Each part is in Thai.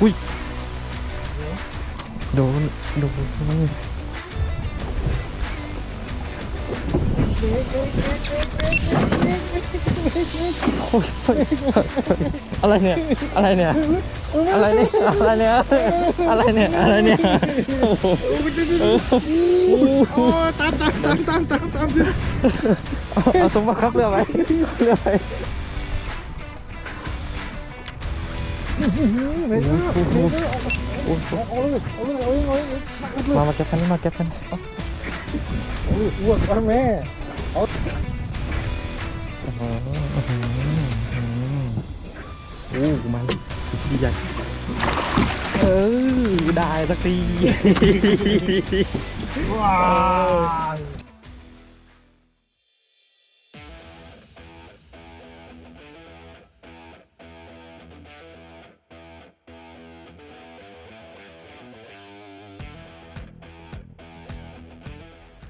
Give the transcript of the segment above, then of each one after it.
อุ้ยโดนโดนโอ้ยเฮ้ยอะไรเนี่ย อะไรเนี่ย อะไรเนี่ย อะไรเนี่ย อะไรเนี่ย อะไรเนี่ยโอ้โหโอ้ตามตามตามตามตามตามเอาเอาสมบัติครับเรือไปเรือไป มเจอร์โอ้โหเอาเลยอาเลมาแก็บกันมาแก็บกันโอ้ยอ้วกแล้แม่เอาโอ้กูมาดีใหญ่เออได้สักทีว้าว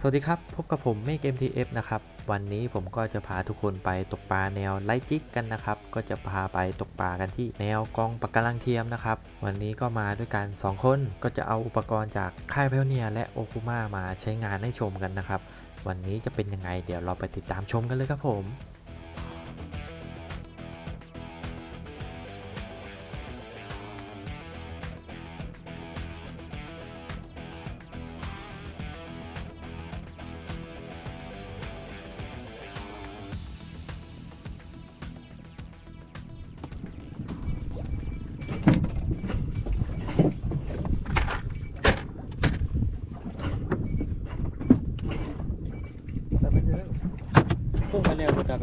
สวัสดีครับ พบกับผมเมฆ MTF นะครับ วันนี้ผมก็จะพาทุกคนไปตกปลาแนวไลจิกกันนะครับ ก็จะพาไปตกปลากันที่แนวกองปะการังเทียมนะครับ วันนี้ก็มาด้วยกัน 2 คน ก็จะเอาอุปกรณ์จากค่ายเพลเนียและโอคุมามาใช้งานให้ชมกันนะครับ วันนี้จะเป็นยังไงเดี๋ยวเราไปติดตามชมกันเลยครับผม आल्या होत्या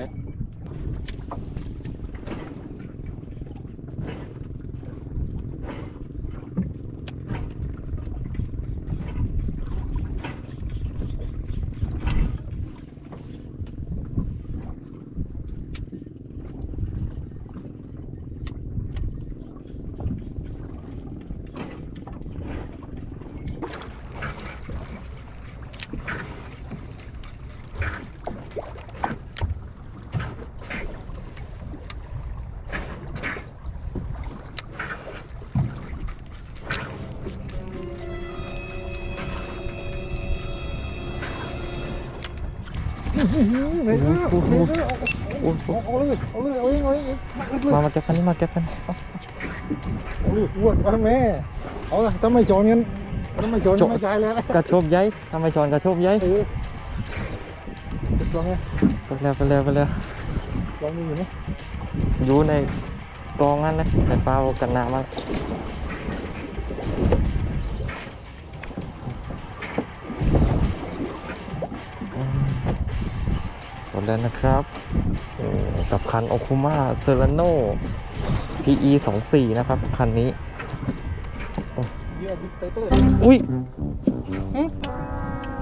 เร็วจ้าเบสไม่ได้โอ้โหไม่ได้โอ้โหเอาเลยเอาเลยเอาเลยเอาเลยเอาเลยมามาเก็บกันนี่มาเก็บกันโอ้ยอ้วนว่าแม่เอาละถ้าไม่จอนกันถ้าไม่จอนไม่ใช่แล้วกระโชบยัยทำไมชอนกระโชบยัยเออลองไงไปเร็วไปเร็วไปเร็วลองอยู่นี่อยู่ในกองนั่นนะแต่ปลากันน้ำมัน แล้วนะครับเอ่อกับคันโอคุมาเซราโน PE 2 4นะครับ คันนี้เยี่ยบิ๊กไตเตอร์อุ้ย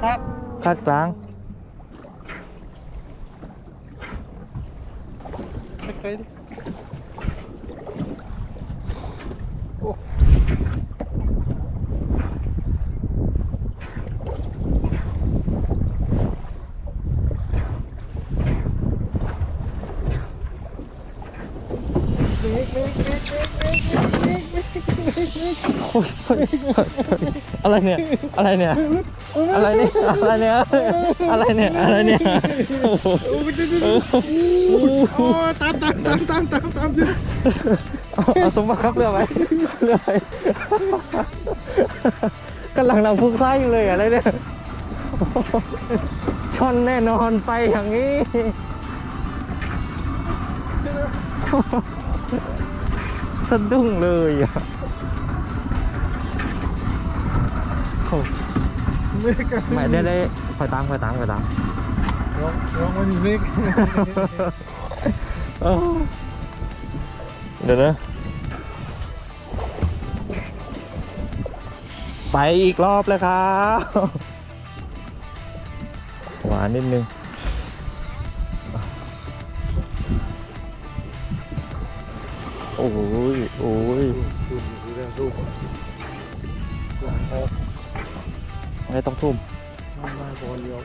ครับคาดกลางไกลๆดิ อะไรเนี่ย อะไรเนี่ย อะไรเนี่ย อะไรเนี่ย อะไรเนี่ย อะไรเนี่ยโอ้โหตามตามตามตามตามตามเอาเอาสมบัติครับเรือไปเรือไปกำลังนำพุ่งไส้อยู่เลยอะไรเนี่ยชนแน่นอนไปอย่างนี้สะดุ้งเลยอะ โอ้เมกกันไม่ได้ได้คอยตามคอยตามคอยตามลองลองมาดิเมกเอ้าเดี๋ยวนะไปอีกรอบเลยครับ หวานนิดนึง โอ้ย โอ้ย ดูดูดูดู ไม่ต้องทุ่มมามาพอเดียว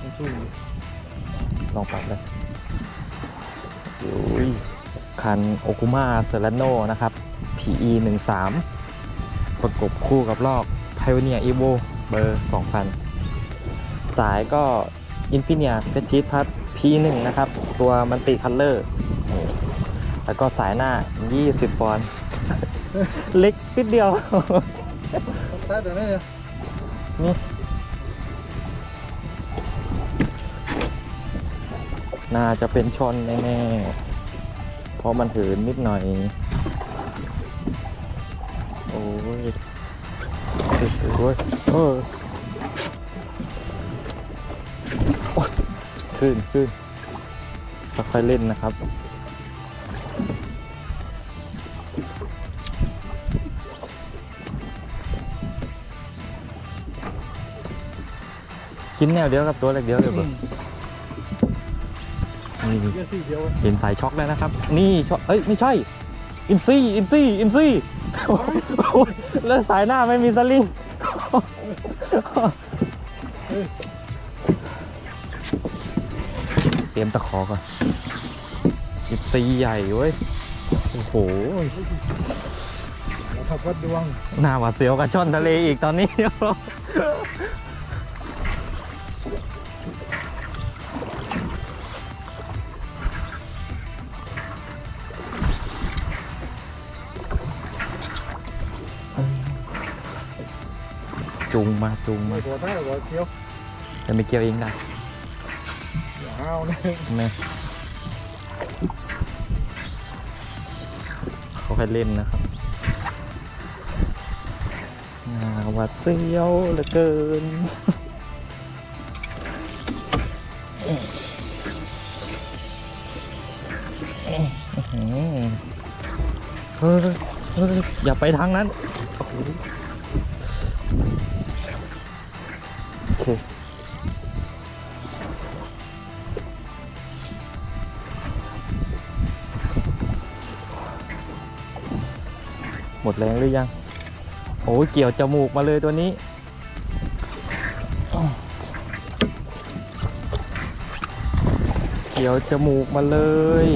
มันชุ่มลองปรับเลยโอ้ยคันโอคุมาเซราโนนะครับ P HTE 1 3ประกบคู่กับลอก Pioneer Evo เบอร์ 2000 สายก็ Infinia p e t i t Plus P1 นะครับ ตัวมันติคัลเลอร์ แล้วก็สายหน้า 20 ปอนด์ เล็กนิดเดียวใต้ตรงนี้เนี่ย นี่น่าจะเป็นชนแน่ๆเพราะมันหืนนิดหน่อย โอ้ย โอ้ยเออโอ๊ยขึ้นขึ้นค่อยๆเล่นนะครับ นแนวเดียวกับตัวเล็กเดียวเลยเบอร์นี่เยอะสี่เดียวเห็นสายช็อกแล้วนะครับ นี่ช็อกเอ้ยไม่ใช่ อินซี่ อินซี่ อินซี่โอ้โหแล้วสายหน้าไม่มีสลิงเตรียมตะขอก่อนอินซีใหญ่เว้ย โอ้โหแล้วขับวัดดวง หน้าหวาดเสียวกับช่อนทะเลอีกตอนนี้ จูงมาจูงมาไม่ตัวใต้ตัวเขียวจะไม่เกี่ยวเองได้อย่าห้าวนะแม่เขาให้เล่นนะครับหน้าหวัดเสียวเหลือเกินอื้อหือเฮ้ยเฮ้ยอย่าไปทางนั้นโอ้โห เคหมดแรงหรือยัง โอ้ยเกี่ยวจมูกมาเลยตัวนี้ เกี่ยวจมูกมาเลย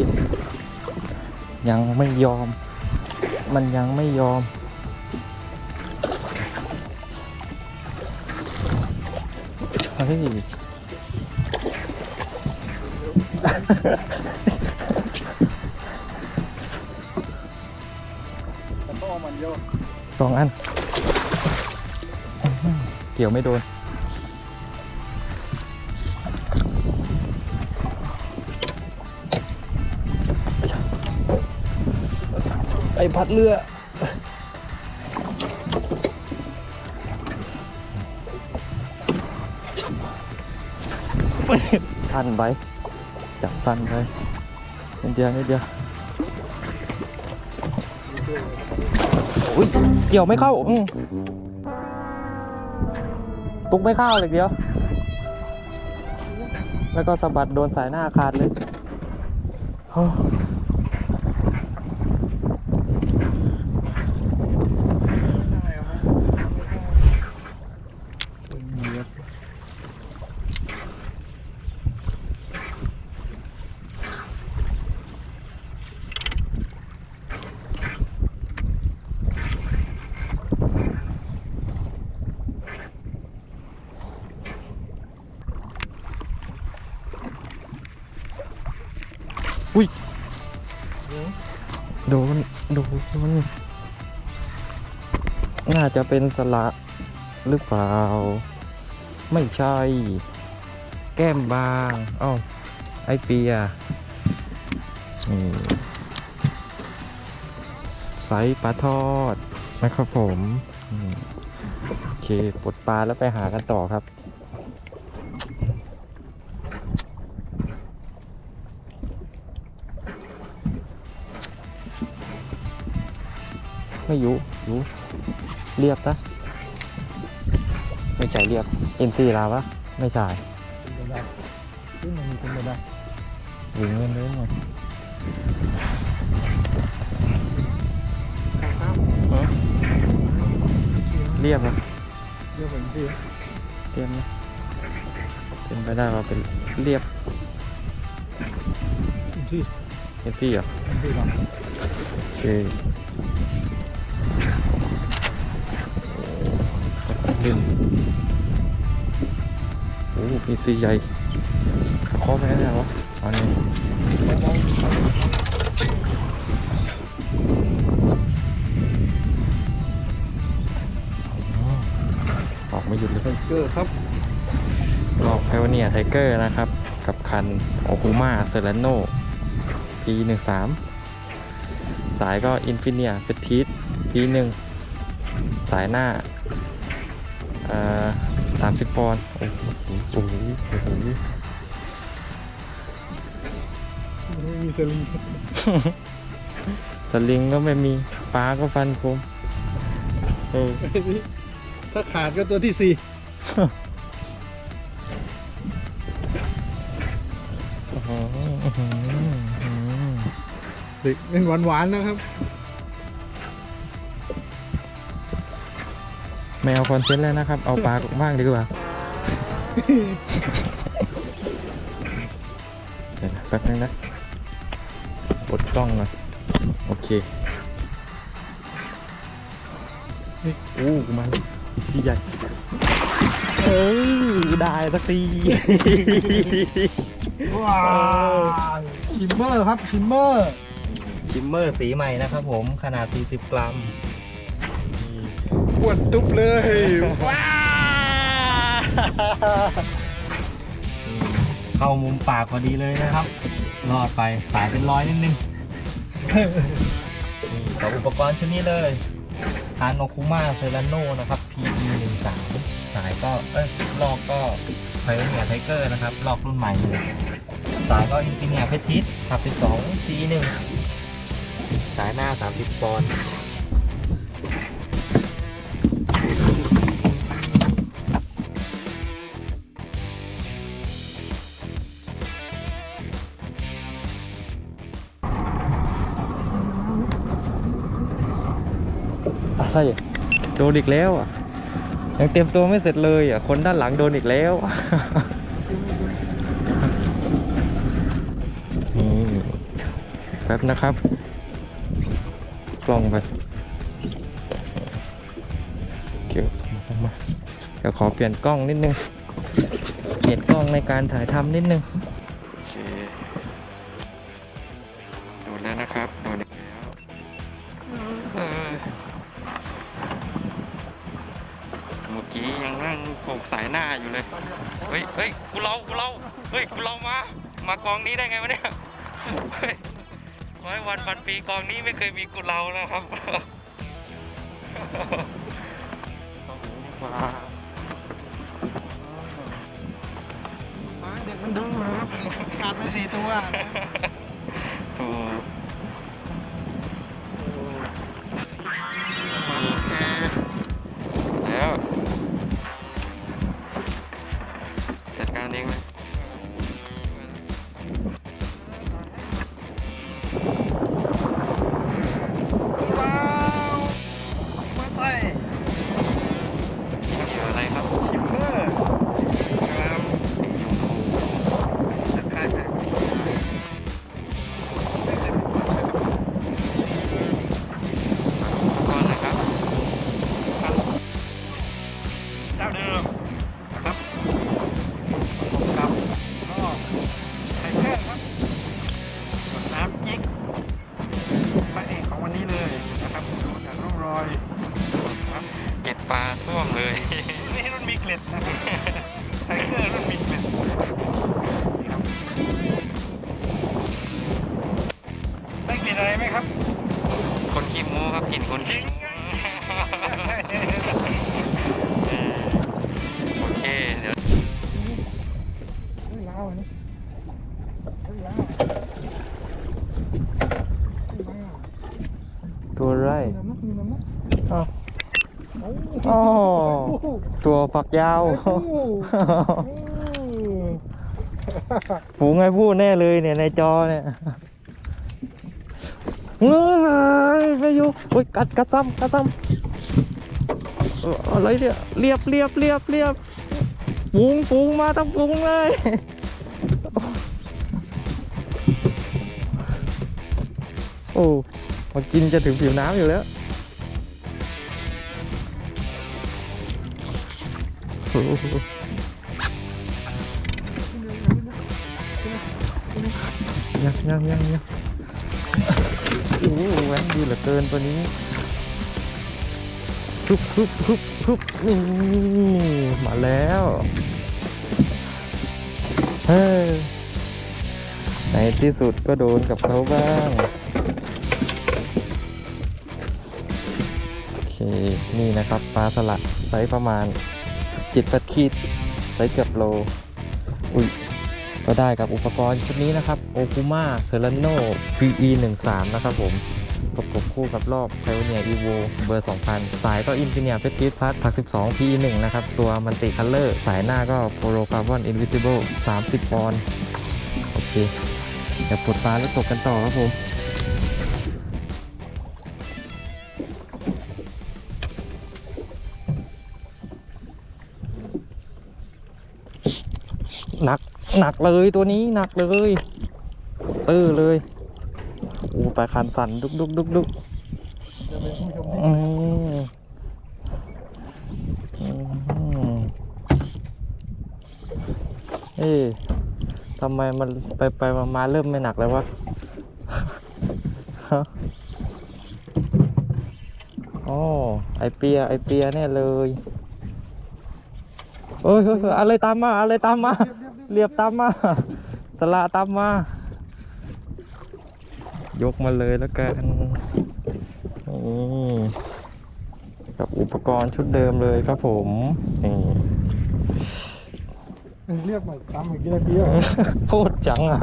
ยังไม่ยอม มันยังไม่ยอม เฮ้ยแต่ต้องเอามันเยอะสองอัน เกี่ยวไม่โดนไอพัดเรือ สั้นไปจับสั้นไปนิดเดียวนิดเดียวอุ้ยเกี่ยวไม่เข้าอืมตุกไม่เข้าเลยเดียว แล้วก็สะบัดโดนสายหน้าขาดเลย โอ้โดนโดนน่าจะเป็นสละหรือเปล่า ไม่ใช่ แก้มบางเอ้าไอเปียนี่ไซส์ปลาทอดนะครับผมอืมโอเคปลดปลาแล้วไปหากันต่อครับ ไม่อยู่อยู่เรียบนะไม่ใช่เรียบเอ็นซีลาวะไม่ใช่เป็นไปได้ซึ่งมันมีเป็นไปได้วิ่งเล่นเล่นหน่อยข้ามเรียบนะเยอะเหมือนที่เรียบนะเป็นไปได้ว่าเป็นเรียบที่เอ็นซีเหรอที่เราโอเค ดินโอ้พีซีใหญ่เคาะไปได้แล้ววะอันนี้อ๋อออกไม่หยุดเลยไทเกอร์ครับลอกไพวเนียไทเกอร์นะครับ กับคันโอคูมาเซ r ร n โน P13 สายก็อินฟิเนียเฟติส P1 สายหน้า เอ่อ30ปอนด์โอ้โหโอ้โหโอ้โหไม่มีสลิงสลิงก็ไม่มีปลาก็ฟันคมเออถ้าขาดก็ตัวที่สี่อื้อหืออื้อหืออื้อหือเด็กเล่นหวานๆนะครับ ไม่เอาคอนเทนต์แล้วนะครับ เอาปลาบ้างดีกว่าเดี๋ยวนะแป๊บนึงนะกดกล้องหน่อยโอเคนี่อู้มาอีซี่ใหญ่เอ้ยได้สักทีว้าวชิมเมอร์ครับชิมเมอร์ ชิมเมอร์สีใหม่นะครับผมขนาด 40 กรัม อ้วนตุ๊บเลยว้าเข้ามุมปากพอดีเลยนะครับ รอดไปสายเป็นร้อยนิดนึงนี่กับอุปกรณ์ชุดนี้เลยทานโนคุมาเซราโนนะครับ PE 1 3สายก็ เอ้ยลอกก็ไพเนียไทเกอร์นะครับ ลอกรุ่นใหม่เลยสายก็อินฟิเนียเพทิสขับ12 P 1สายหน้า 30ปอนด์ อะไรอ่โดนอีกแล้วอะยังเตรียมตัวไม่เสร็จเลยอะคนด้านหลังโดนอีกแล้วนี่แป๊บนะครับ กล้องไปเกี่ยวสมมามาเดี๋ยวขอเปลี่ยนกล้องนิดนึง เปลี่ยนกล้องในการถ่ายทำนิดนึง สายหน้าอยู่เลย เฮ้ยเฮ้ยกูเรากูเราเฮ้ยกูเรามา มากองนี้ได้ไงวะเนี่ยเฮ้ยร้อยวันพันปีกองนี้ไม่เคยมีกูเรานะครับเข้าหูดีกว่าเด็กมันดื้อนะครับขาดไปสี่ตัว อ้อ๋อโหตัวฝักยาวโอ้โหฝูงไอ้พูดแน่เลยเนี่ยในจอเนี่ยเฮ้ยไม่อยู่โอ้ยกัดกัดซ้ำกัดซ้ำเอออะไรเนี่ยเรียบเรียบเรียบเรียบฝูงฝูงมาทั้งฝูงเลยโอ้มากินจะถึงผิวน้ำอยู่แล้ว ยังยังยังยังโอ้โหแหวนดีเหลือเกินตัวนี้ฮึบฮึบฮึบฮึบนี่มาแล้วเฮ้ยในที่สุดก็โดนกับเขาบ้างโอเคนี่นะครับปลาสลัดไซส์ประมาณ จิตปัดขีดไซส์เกือบโล อุ้ยก็ได้กับอุปกรณ์ชุดนี้นะครับโอคูมาเซ r ร n โน PE 1 3นะครับผมประกบคู่กับรอบ Pioneer Evo เบอร์ 2000 สายก็ Infinia p e t i t Plus ผัก 12 PE 1นะครับ ตัวมันติคัลเลอร์ สายหน้าก็ Polo Carbon Invisible 30 ปอนด์ โอเค เดี๋ยวปลดปลาแล้วตกกันต่อครับผม หนักเลยตัวนี้หนักเลยตื้อเลยโอ้ไปคันสั่นดุกดุกดุกดุกจะเป็นผู้ชมอืมอืมเอ๊ะทำไมมันไปไปมามาเริ่มไม่หนักแล้ววะฮะอ๋อไอเปียไอเปียแน่เลยเฮ้ยเฮ้ยเฮ้ยอะไรตามมาอะไรตามมา เรียบตามมา สละตามมา ยกมาเลยแล้วกันนี่กับอุปกรณ์ชุดเดิมเลยครับผมนี่เรียกมาตามเมื่อกี้ตะกี้อะพูดจังอะ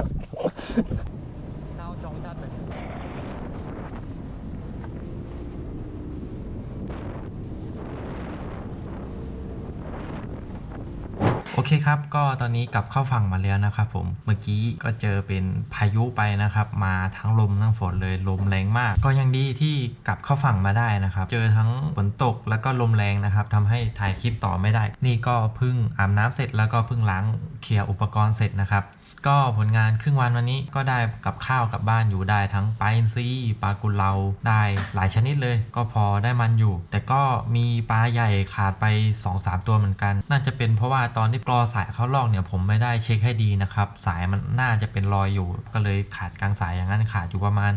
โอ เคครับก็ตอนนี้กลับเข้าฝั่งมาแล้วนะครับผมเมื่อกี้ก็เจอเป็นพายุไปนะครับมาทั้งลมทั้งฝนเลยลมแรงมาก ก็ยังดีที่กลับเข้าฝั่งมาได้นะครับ เจอทั้งฝนตกแล้วก็ลมแรงนะครับทำให้ถ่ายคลิปต่อไม่ได้ นี่ก็เพิ่งอาบน้ำเสร็จแล้วก็เพิ่งล้างเคลียร์อุปกรณ์เสร็จนะครับ ก็ผลงานครึ่งวันวันนี้ก็ได้กับข้าวกลับบ้านอยู่ได้ทั้งปลาอินทรีปลากุเลาได้หลายชนิดเลย ก็พอได้มันอยู่ แต่ก็มีปลาใหญ่ขาดไป 2-3 ตัวเหมือนกัน น่าจะเป็นเพราะว่าตอนที่กรอสายเข้าลอกเนี่ยผมไม่ได้เช็คให้ดีนะครับ สายมันน่าจะเป็นรอยอยู่ ก็เลยขาดกลางสายอย่างนั้นขาดอยู่ประมาณ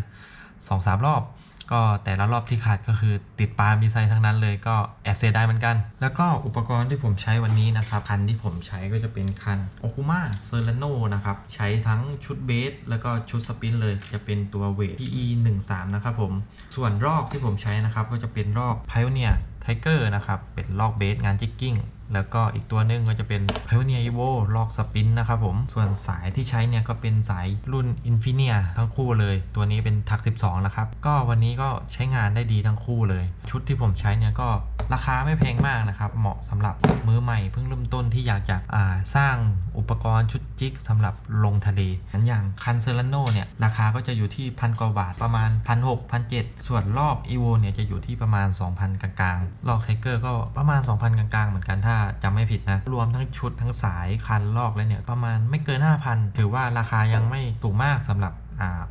2-3 รอบ ก็แต่ละรอบที่ขาดก็คือติดปลามีไซส์ทั้งนั้นเลยก็แอบเสียดายเหมือนกัน แล้วก็อุปกรณ์ที่ผมใช้วันนี้นะครับคันที่ผมใช้ก็จะเป็นคัน Okuma s e r r a n o นนะครับ ใช้ทั้งชุดเบสแล้วก็ชุดสปินเลย จะเป็นตัวเวท PE 1 3นะครับผม ส่วนรอกที่ผมใช้นะครับก็จะเป็นรอก Pioneer Tiger นะครับ เป็นลอกเบสงานจิกกิ้ง แล้วก็อีกตัวหนึงก็จะเป็น Pioneer Evo ลอกสปินนะครับผม ส่วนสายที่ใช้เนี่ยก็เป็นสายรุ่น Infinia ทั้งคู่เลย ตัวนี้เป็นทัก 12 นะครับ ก็วันนี้ก็ใช้งานได้ดีทั้งคู่เลย ชุดที่ผมใช้เนี่ยก็ราคาไม่แพงมากนะครับ เหมาะสำหรับมือใหม่เพิ่งเริ่มต้นที่อยากจะาสร้างอุปกรณ์ชุดจิกสำหรับลงทะเลอย่างคันเซราโนเนี่ยราคาก็จะอยู่ที่พันกว่าบาทประมาณ1 6 0 0 1,700ส่วนรอบ e v o เนี่ยจะอยู่ที่ประมาณ 2,000 กลางๆรอบไทเกอร์ก็ประมาณ 2,000 กลางๆ เหมือนกันถ้าจำไม่ผิดนะ รวมทั้งชุดทั้งสายคันลอกแล้วเนี่ยประมาณไม่เกิน 5,000 ถือว่าราคายังไม่ถูกมากสำหรับ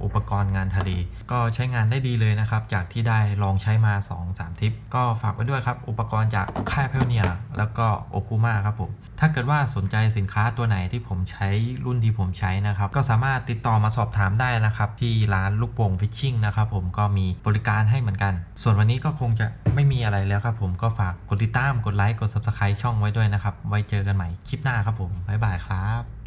อุปกรณ์งานทะเล ก็ใช้งานได้ดีเลยนะครับ จากที่ได้ลองใช้มา 2-3 ทิป ก็ฝากไว้ด้วยครับ อุปกรณ์จากค่ายเพลเนียแล้วก็โอคูมาครับผม ถ้าเกิดว่าสนใจสินค้าตัวไหนที่ผมใช้รุ่นที่ผมใช้นะครับ ก็สามารถติดต่อมาสอบถามได้นะครับ ที่ร้านลูกโป่งฟิชชิ่งนะครับผมก็มีบริการให้เหมือนกัน ส่วนวันนี้ก็คงจะไม่มีอะไรแล้วครับผมก็ฝากกดติดตามกดไลค์กด subscribe ช่องไว้ด้วยนะครับไว้เจอกันใหม่คลิปหน้าครับผมบ๊ายบายครับ